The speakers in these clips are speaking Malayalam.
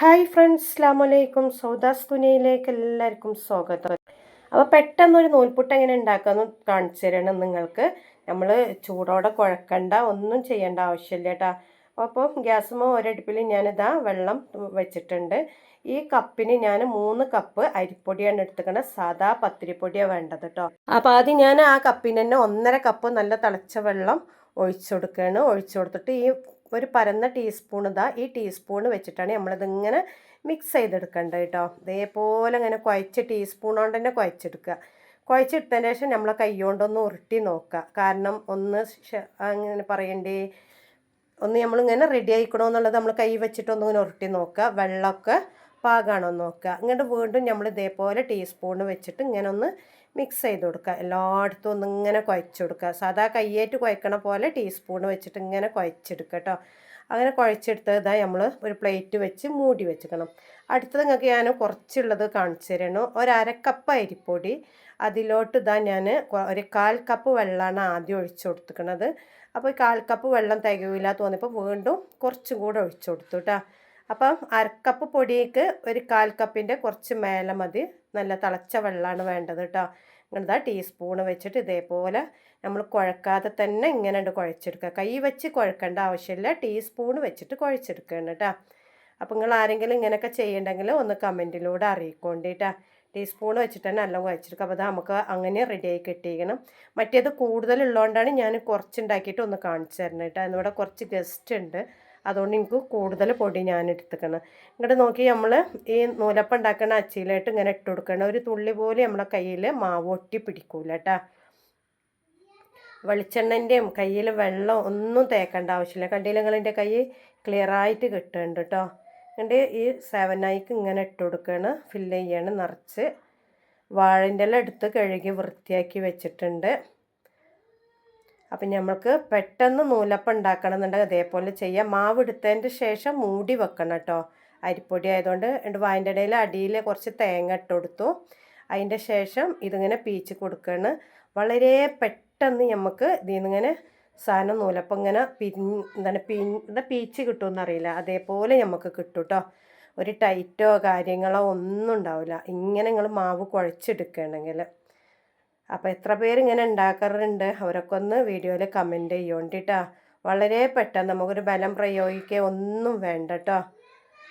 ഹായ് ഫ്രണ്ട്സ് അസ്ലാം വലൈക്കും സൗദാസ് തുനയിലേക്ക് എല്ലാവർക്കും സ്വാഗതം. അപ്പോൾ പെട്ടെന്നൊരു നൂൽപുട്ട് എങ്ങനെ ഉണ്ടാക്കാമെന്ന് കാണിച്ചു തരണം നിങ്ങൾക്ക്. നമ്മൾ ചൂടോടെ കുഴക്കണ്ട ഒന്നും ചെയ്യേണ്ട ആവശ്യമില്ല കേട്ടോ അപ്പോൾ ഗ്യാസുമോ ഒരടുപ്പിൽ ഞാനിതാ വെള്ളം വെച്ചിട്ടുണ്ട്. ഈ കപ്പിന് ഞാൻ മൂന്ന് കപ്പ് അരിപ്പൊടിയാണ് എടുത്തുക്കണത് സാധാ പത്തിരിപ്പൊടിയാണ് വേണ്ടത് കേട്ടോ അപ്പോൾ ആദ്യം ഞാൻ ആ കപ്പിന് തന്നെ ഒന്നര കപ്പ് നല്ല തിളച്ച വെള്ളം ഒഴിച്ചു കൊടുക്കുകയാണ് ഒഴിച്ചു കൊടുത്തിട്ട് ഈ ഒരു പരന്ന ടീസ്പൂൺ ഇതാ ഈ ടീസ്പൂൺ വെച്ചിട്ടാണ് നമ്മളിതിങ്ങനെ മിക്സ് ചെയ്തെടുക്കേണ്ടത് കേട്ടോ ഇതേപോലെ ഇങ്ങനെ കുഴച്ച് ടീസ്പൂൺ കൊണ്ട് തന്നെ കുഴച്ചെടുക്കുക. കുഴച്ചെടുത്തതിന് ശേഷം നമ്മളെ കൈ കൊണ്ടൊന്ന് ഉരുട്ടി നോക്കുക. കാരണം ഒന്ന് അങ്ങനെ പറയണ്ടേ ഒന്ന് നമ്മളിങ്ങനെ റെഡി ആയിക്കണമെന്നുള്ളത് നമ്മൾ കൈ വെച്ചിട്ടൊന്നിങ്ങനെ ഉരുട്ടി നോക്കുക. വെള്ളമൊക്കെ പാകമാണോ നോക്കുക. ഇങ്ങോട്ട് വീണ്ടും നമ്മൾ ഇതേപോലെ ടീസ്പൂൺ വെച്ചിട്ട് ഇങ്ങനെ ഒന്ന് മിക്സ് ചെയ്ത് കൊടുക്കുക. എല്ലായിടത്തും ഒന്ന് ഇങ്ങനെ കുഴച്ചെടുക്കുക സാധാ കയ്യേറ്റ് കുഴക്കണ പോലെ ടീസ്പൂൺ വെച്ചിട്ട് ഇങ്ങനെ കുഴച്ചെടുക്കുക കേട്ടോ. അങ്ങനെ കുഴച്ചെടുത്തതാ നമ്മൾ ഒരു പ്ലേറ്റ് വെച്ച് മൂടി വെച്ചിക്കണം അടുത്തത് നിങ്ങൾക്ക് ഞാൻ കുറച്ചുള്ളത് കാണിച്ചു തരണം. ഒരക്കപ്പ് അരിപ്പൊടി. അതിലോട്ട് ഇതാ ഞാൻ ഒരു കാൽ കപ്പ് വെള്ളമാണ് ആദ്യം ഒഴിച്ചു കൊടുത്തിക്കണത് അപ്പോൾ ഈ കാൽ കപ്പ് വെള്ളം തികയില്ല തോന്നിയപ്പോൾ വീണ്ടും കുറച്ചും കൂടെ ഒഴിച്ചു കൊടുത്തു കേട്ടോ. അപ്പം അരക്കപ്പ് പൊടിയേക്ക് ഒരു കാൽ കപ്പിന്റെ കുറച്ച് മേലെ മതി. നല്ല തിളച്ച വെള്ളമാണ് വേണ്ടത് കേട്ടോ ഇങ്ങനത്തെ ടീസ്പൂൺ വെച്ചിട്ട് ഇതേപോലെ നമ്മൾ കുഴക്കാതെ തന്നെ ഇങ്ങനെ ഉണ്ട് കുഴച്ചെടുക്കുക. കൈ വെച്ച് കുഴക്കേണ്ട ആവശ്യമില്ല. ടീസ്പൂൺ വെച്ചിട്ട് കുഴച്ചെടുക്കണം കേട്ടോ അപ്പം നിങ്ങൾ ആരെങ്കിലും ഇങ്ങനെയൊക്കെ ചെയ്യണ്ടെങ്കിൽ ഒന്ന് കമന്റിലൂടെ അറിയിക്കൊണ്ടിട്ടാ ടീസ്പൂൺ വെച്ചിട്ട് തന്നെ എല്ലാം കുഴച്ചെടുക്കുക. അപ്പോൾ അത് നമുക്ക് അങ്ങനെ റെഡിയായി കിട്ടിയിരിക്കണം. മറ്റേത് കൂടുതലുള്ളതുകൊണ്ടാണ് ഞാൻ കുറച്ചുണ്ടാക്കിയിട്ട് ഒന്ന് കാണിച്ചു തരണം കേട്ടോ എന്നിവിടെ കുറച്ച് ഗസ്റ്റ് ഉണ്ട്. അതുകൊണ്ട് എനിക്ക് കൂടുതൽ പൊടി ഞാൻ എടുത്തുക്കണം ഇങ്ങോട്ട് നോക്കി നമ്മൾ ഈ നൂലപ്പം ഉണ്ടാക്കുന്ന അച്ചിയിലായിട്ട് ഇങ്ങനെ ഇട്ട് കൊടുക്കണം. ഒരു തുള്ളി പോലെ നമ്മളെ കയ്യിൽ മാവ് ഒട്ടി പിടിക്കൂല കേട്ടോ വെളിച്ചെണ്ണന്റെയും കയ്യിൽ വെള്ളം ഒന്നും തേക്കേണ്ട ആവശ്യമില്ല. കണ്ടില്ല കൈ ക്ലിയറായിട്ട് കിട്ടുന്നുണ്ട് കേട്ടോ എന്നിട്ട് ഈ സെവൻ ആയിക്ക് ഇങ്ങനെ ഇട്ട് കൊടുക്കുകയാണ് ഫില്ല് ചെയ്യാണ്. നിറച്ച് വാഴന്റെ എല്ലാം എടുത്ത് കഴുകി വൃത്തിയാക്കി വെച്ചിട്ടുണ്ട്. അപ്പം നമ്മൾക്ക് പെട്ടെന്ന് നൂലപ്പം ഉണ്ടാക്കണം എന്നുണ്ടെങ്കിൽ അതേപോലെ ചെയ്യാം. മാവ് എടുത്തതിന്റെ ശേഷം മൂടി വെക്കണം കേട്ടോ. അരിപ്പൊടി ആയതുകൊണ്ട് എന്റെ വായന്റെ ഇടയിൽ അടിയിൽ കുറച്ച് തേങ്ങ ഇട്ട് കൊടുത്തു. അതിന്റെ ശേഷം ഇതിങ്ങനെ പീച്ച് കൊടുക്കുകയാണ്. വളരെ പെട്ടെന്ന് നമുക്ക് ഇതിങ്ങനെ സാധനം നൂലപ്പം ഇങ്ങനെ പിരിഞ്ഞ് എന്താണ് പി എന്താ പീച്ച് കിട്ടുമെന്ന് അറിയില്ല അതേപോലെ നമുക്ക് കിട്ടും കേട്ടോ. ഒരു ടൈറ്റോ കാര്യങ്ങളോ ഒന്നും ഉണ്ടാവില്ല. ഇങ്ങനെ നിങ്ങൾ മാവ് കുഴച്ചെടുക്കുകയാണെങ്കിൽ. അപ്പോൾ എത്ര പേരിങ്ങനെ ഉണ്ടാക്കാറുണ്ട് അവരൊക്കെ ഒന്ന് വീഡിയോയിൽ കമന്റ് ചെയ്യോണ്ടിട്ടാ. വളരെ പെട്ടെന്ന് നമുക്കൊരു ബലം പ്രയോഗിക്കുക ഒന്നും വേണ്ട കേട്ടോ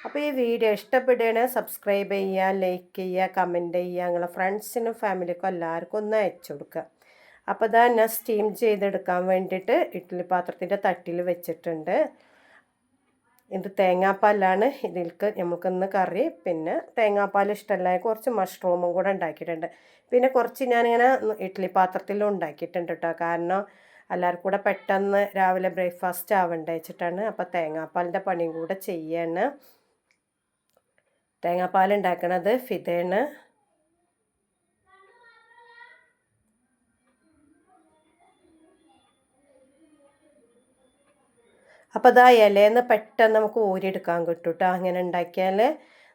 അപ്പോൾ ഈ വീഡിയോ ഇഷ്ടപ്പെടുകയാണ് സബ്സ്ക്രൈബ് ചെയ്യുക ലൈക്ക് ചെയ്യുക കമന്റ് ചെയ്യുക നിങ്ങളെ ഫ്രണ്ട്സിനും ഫാമിലിക്കും എല്ലാവർക്കും ഒന്ന് അയച്ചു കൊടുക്കുക അപ്പോൾ ഇതാ ഞാൻ സ്റ്റീം ചെയ്തെടുക്കാൻ വേണ്ടിയിട്ട് ഇഡ്ഡലി പാത്രത്തിന്റെ തട്ടിൽ വെച്ചിട്ടുണ്ട്. ഇത് തേങ്ങാപ്പാലാണ്. ഇതിൽക്ക് നമുക്കിന്ന് കറി പിന്നെ തേങ്ങാപ്പാൽ ഇഷ്ടമല്ല കുറച്ച് മഷ്റൂമും കൂടെ ഉണ്ടാക്കിയിട്ടുണ്ട്. പിന്നെ കുറച്ച് ഞാനിങ്ങനെ ഇഡ്ഡലി പാത്രത്തിലും ഉണ്ടാക്കിയിട്ടുണ്ട് കേട്ടോ കാരണം എല്ലാവർക്കും കൂടെ പെട്ടെന്ന് രാവിലെ ബ്രേക്ക്ഫാസ്റ്റ് ആവണ്ട വെച്ചിട്ടാണ് അപ്പോൾ തേങ്ങാപ്പാലിന്റെ പണിയും കൂടെ ചെയ്യാണ്. തേങ്ങാപ്പാൽ ഉണ്ടാക്കണത് ഫിതേണ് അപ്പോൾ അതാ ഇലയെന്ന് പെട്ടെന്ന് നമുക്ക് ഊരിയെടുക്കാൻ കിട്ടും കേട്ടോ അങ്ങനെ ഉണ്ടാക്കിയാൽ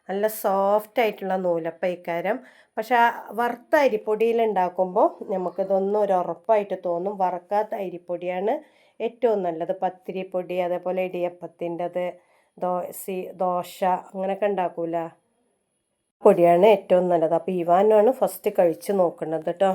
നല്ല സോഫ്റ്റ് ആയിട്ടുള്ള നൂലപ്പൈക്കാരം പക്ഷെ വറുത്ത അരിപ്പൊടിയിൽ ഉണ്ടാക്കുമ്പോൾ നമുക്കിതൊന്നും ഒരു ഉറപ്പായിട്ട് തോന്നും. വറക്കാത്ത അരിപ്പൊടിയാണ് ഏറ്റവും നല്ലത്. പത്തിരിപ്പൊടി അതേപോലെ ഇടിയപ്പത്തിന്റെത് ദോശ ദോശ അങ്ങനെയൊക്കെ ഉണ്ടാക്കൂല. പൊടിയാണ് ഏറ്റവും നല്ലത്. അപ്പോൾ ഇവാനാണ് ഫസ്റ്റ് കഴിച്ച് നോക്കുന്നത് കേട്ടോ